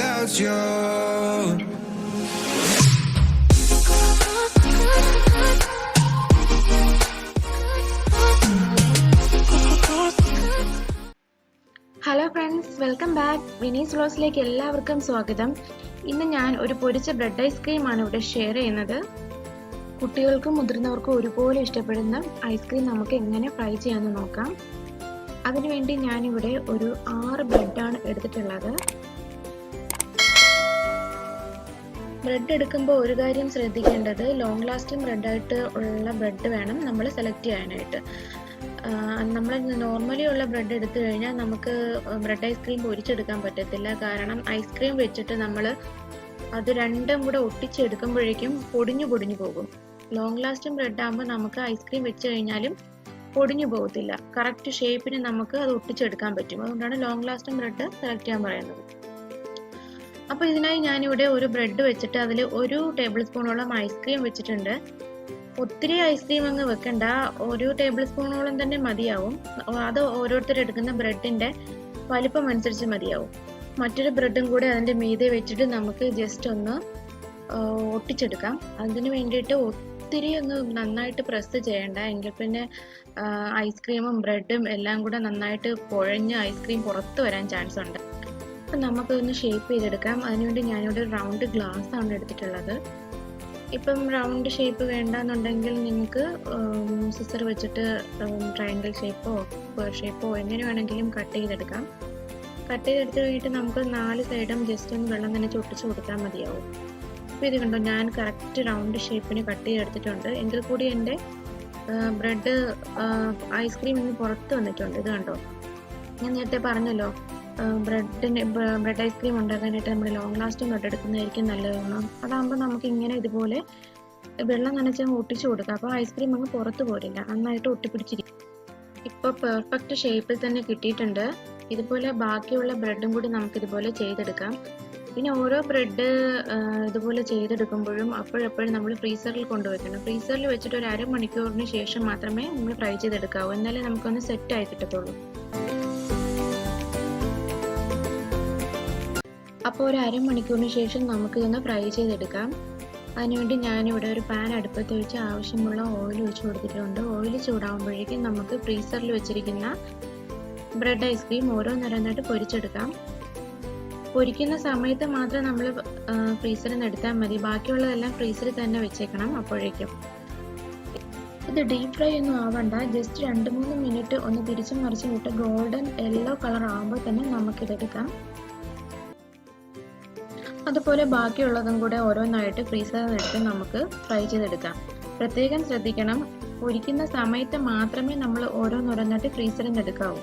without you. Hello friends welcome back Vinees വ്ലോഗ്സിലേക്ക് എല്ലാവർക്കും സ്വാഗതം. ഇന്ന് ഞാൻ ഒരു പൊരിച്ച ബ്രെഡ് ഐസ്ക്രീമാണ് ഇവിടെ ഷെയർ ചെയ്യുന്നത്. കുട്ടികൾക്കും മുതിർന്നവർക്കും ഒരുപോലെ ഇഷ്ടപ്പെടുന്ന ഐസ്ക്രീം നമുക്ക് എങ്ങനെ ഫ്രൈ ചെയ്യാമെന്ന് നോക്കാം. അതിനുവേണ്ടി ഞാനിവിടെ ഒരു ആറ് ബ്രെഡാണ് എടുത്തിട്ടുള്ളത്. ബ്രെഡ് എടുക്കുമ്പോൾ ഒരു കാര്യം ശ്രദ്ധിക്കേണ്ടത് ലോങ് ലാസ്റ്റിംഗ് ബ്രെഡായിട്ട് ഉള്ള ബ്രെഡ് വേണം നമ്മൾ സെലക്ട് ചെയ്യാനായിട്ട്. നമ്മൾ നോർമലി ഉള്ള ബ്രെഡ് എടുത്തു കഴിഞ്ഞാൽ നമുക്ക് ബ്രെഡ് ഐസ്ക്രീം പൊരിച്ചെടുക്കാൻ പറ്റത്തില്ല. കാരണം ഐസ്ക്രീം വെച്ചിട്ട് നമ്മൾ അത് രണ്ടും കൂടെ ഒട്ടിച്ചെടുക്കുമ്പോഴേക്കും പൊടിഞ്ഞു പൊടിഞ്ഞു പോകും. ലോങ് ലാസ്റ്റിംഗ് ബ്രെഡ് ആകുമ്പോൾ നമുക്ക് ഐസ്ക്രീം വെച്ച് കഴിഞ്ഞാലും പൊടിഞ്ഞു പോകത്തില്ല. കറക്റ്റ് ഷേപ്പിന് നമുക്ക് അത് ഒട്ടിച്ചെടുക്കാൻ പറ്റും. അതുകൊണ്ടാണ് ലോങ് ലാസ്റ്റിംഗ് ബ്രെഡ് സെലക്ട് ചെയ്യാൻ പറയുന്നത്. അപ്പോൾ ഇതിനായി ഞാനിവിടെ ഒരു ബ്രെഡ് വെച്ചിട്ട് അതിൽ ഒരു ടേബിൾ സ്പൂണോളം ഐസ്ക്രീം വെച്ചിട്ടുണ്ട്. ഒത്തിരി ഐസ്ക്രീം അങ്ങ് വെക്കണ്ട. ഒരു ടേബിൾ സ്പൂണോളം തന്നെ മതിയാവും. അത് ഓരോരുത്തർ എടുക്കുന്ന ബ്രെഡിന്റെ വലിപ്പം അനുസരിച്ച് മതിയാവും. മറ്റൊരു ബ്രെഡും കൂടെ അതിന്റെ മീതെ വെച്ചിട്ട് നമുക്ക് ജസ്റ്റ് ഒന്ന് ഒട്ടിച്ചെടുക്കാം. അതിന് വേണ്ടിയിട്ട് ഒത്തിരി ഒന്ന് നന്നായിട്ട് പ്രസ് ചെയ്യണ്ട. എങ്കിൽ പിന്നെ ഐസ്ക്രീമും ബ്രെഡും എല്ലാം കൂടെ നന്നായിട്ട് കുഴഞ്ഞ് ഐസ്ക്രീം പുറത്ത് വരാൻ ചാൻസ് ഉണ്ട്. അപ്പം നമുക്കതൊന്ന് ഷേപ്പ് ചെയ്തെടുക്കാം. അതിനുവേണ്ടി ഞാനിവിടെ റൗണ്ട് ഗ്ലാസ് ആണ് എടുത്തിട്ടുള്ളത്. ഇപ്പം റൗണ്ട് ഷേപ്പ് വേണ്ടെന്നുണ്ടെങ്കിൽ നിങ്ങൾക്ക് സിസർ വെച്ചിട്ട് ട്രയാങ്കിൾ ഷേപ്പോ സ്ക്വയർ ഷേപ്പോ എങ്ങനെ വേണമെങ്കിലും കട്ട് ചെയ്തെടുക്കാം. കട്ട് ചെയ്തെടുത്ത് കഴിഞ്ഞിട്ട് നമുക്ക് നാല് സൈഡും ജസ്റ്റ് ഒന്ന് വെള്ളം തന്നെ ചൊട്ടിച്ച് കൊടുത്താൽ മതിയാവും. അപ്പോൾ ഇത് കണ്ടോ ഞാൻ കറക്റ്റ് റൗണ്ട് ഷേപ്പിന് കട്ട് ചെയ്തെടുത്തിട്ടുണ്ട്. എങ്കിൽ കൂടി എന്റെ ബ്രെഡ് ഐസ്ക്രീം ഇന്ന് പുറത്ത് വന്നിട്ടുണ്ട്. ഇത് കണ്ടോ? ഞാൻ നേരത്തെ പറഞ്ഞല്ലോ ബ്രെഡിന് ബ്രെഡ് ഐസ്ക്രീം ഉണ്ടാക്കാനായിട്ട് നമ്മൾ ലോങ് ലാസ്റ്റിംഗ് ബ്രെഡ് എടുക്കുന്നതായിരിക്കും നല്ലതാണ് അതാകുമ്പോൾ നമുക്ക് ഇങ്ങനെ ഇതുപോലെ വെള്ളം നനച്ച് ഒട്ടിച്ചു കൊടുക്കാം. അപ്പോൾ ഐസ്ക്രീം അങ്ങ് പുറത്ത് പോരില്ല. നന്നായിട്ട് ഒട്ടിപ്പിടിച്ചിരിക്കും. ഇപ്പോൾ പെർഫെക്റ്റ് ഷേപ്പിൽ തന്നെ കിട്ടിയിട്ടുണ്ട്. ഇതുപോലെ ബാക്കിയുള്ള ബ്രെഡും കൂടി നമുക്ക് ഇതുപോലെ ചെയ്തെടുക്കാം. പിന്നെ ഓരോ ബ്രെഡ് ഇതുപോലെ ചെയ്തെടുക്കുമ്പോഴും അപ്പോഴപ്പോഴും നമ്മൾ ഫ്രീസറിൽ കൊണ്ടുവയ്ക്കണം. ഫ്രീസറിൽ വെച്ചിട്ട് ഒരു അരമണിക്കൂറിന് ശേഷം മാത്രമേ നമ്മൾ ഫ്രൈ ചെയ്തെടുക്കാവൂ. എന്നാലേ നമുക്കൊന്ന് സെറ്റ് ആയി കിട്ടത്തുള്ളൂ. അപ്പോൾ ഒരു അരമണിക്കൂറിന് ശേഷം നമുക്ക് ഇതൊന്ന് ഫ്രൈ ചെയ്തെടുക്കാം. അതിനുവേണ്ടി ഞാനിവിടെ ഒരു പാൻ അടുപ്പത്ത് വെച്ച് ആവശ്യമുള്ള ഓയിൽ ഒഴിച്ച് കൊടുത്തിട്ടുണ്ട്. ഓയിൽ ചൂടാകുമ്പോഴേക്കും നമുക്ക് ഫ്രീസറിൽ വെച്ചിരിക്കുന്ന ബ്രെഡ് ഐസ്ക്രീം ഓരോന്നോരോന്നായിട്ട് പൊരിച്ചെടുക്കാം. പൊരിക്കുന്ന സമയത്ത് മാത്രം നമ്മൾ ഫ്രീസറിൽ നിന്ന് എടുത്താൽ മതി. ബാക്കിയുള്ളതെല്ലാം ഫ്രീസറിൽ തന്നെ വെച്ചേക്കണം അപ്പോഴേക്കും. ഇത് ഡീപ് ഫ്രൈ ഒന്നും ആവണ്ട. ജസ്റ്റ് രണ്ട് മൂന്ന് മിനിറ്റ് ഒന്ന് തിരിച്ചും മറിച്ചും വിട്ട് ഗോൾഡൻ യെല്ലോ കളർ ആകുമ്പോൾ തന്നെ നമുക്കിതെടുക്കാം. അതുപോലെ ബാക്കിയുള്ളതും കൂടെ ഓരോന്നായിട്ട് ഫ്രീസറിൽ എടുത്ത് നമുക്ക് ഫ്രൈ ചെയ്തെടുക്കാം. പ്രത്യേകം ശ്രദ്ധിക്കണം. പൊരിക്കുന്ന സമയത്ത് മാത്രമേ നമ്മൾ ഓരോന്നോരോന്നായിട്ട് ഫ്രീസറിൽ നിന്ന് എടുക്കാവൂ.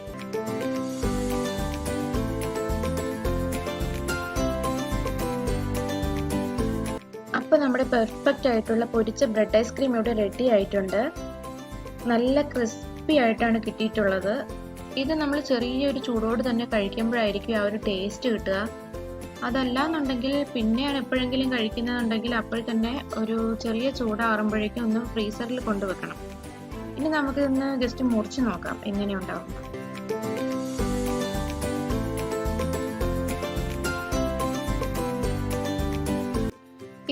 അപ്പോൾ നമ്മുടെ പെർഫെക്റ്റ് ആയിട്ടുള്ള പൊരിച്ച ബ്രെഡ് ഐസ്ക്രീം ഇവിടെ റെഡി ആയിട്ടുണ്ട്. നല്ല ക്രിസ്പി ആയിട്ടാണ് കിട്ടിയിട്ടുള്ളത്. ഇത് നമ്മൾ ചെറിയൊരു ചൂടോട് തന്നെ കഴിക്കുമ്പോഴായിരിക്കും ആ ഒരു ടേസ്റ്റ് കിട്ടുക. അതല്ല എന്നുണ്ടെങ്കിൽ പിന്നെയാണ് എപ്പോഴെങ്കിലും കഴിക്കുന്നതെന്നുണ്ടെങ്കിൽ അപ്പോൾ തന്നെ ഒരു ചെറിയ ചൂടാറുമ്പോഴേക്കും ഒന്ന് ഫ്രീസറിൽ കൊണ്ടുവെക്കണം. ഇനി നമുക്കിതൊന്ന് ജസ്റ്റ് മുറിച്ച് നോക്കാം എങ്ങനെയുണ്ടാവും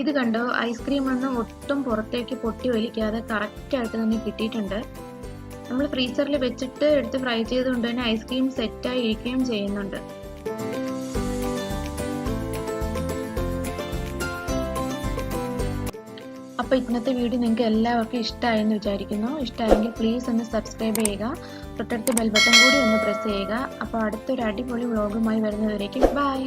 ഇത് കണ്ടോ ഐസ്ക്രീം ഒന്നും ഒട്ടും പുറത്തേക്ക് പൊട്ടി വലിക്കാതെ കറക്റ്റായിട്ട് തന്നെ കിട്ടിയിട്ടുണ്ട്. നമ്മൾ ഫ്രീസറിൽ വെച്ചിട്ട് എടുത്ത് ഫ്രൈ ചെയ്തുകൊണ്ട് തന്നെ ഐസ്ക്രീം സെറ്റായി ഇരിക്കുകയും ചെയ്യുന്നുണ്ട്. അപ്പോൾ ഇന്നത്തെ വീഡിയോ നിങ്ങൾക്ക് എല്ലാവർക്കും ഇഷ്ടമായെന്ന് വിചാരിക്കുന്നു. ഇഷ്ടമായെങ്കിൽ പ്ലീസ് ഒന്ന് സബ്സ്ക്രൈബ് ചെയ്യുക. തൊട്ടടുത്ത് ബെൽ ബട്ടൺ കൂടി ഒന്ന് പ്രസ് ചെയ്യുക. അപ്പോൾ അടുത്തൊരു അടിപൊളി വ്ളോഗുമായി വരുന്നവരേക്കും ബൈ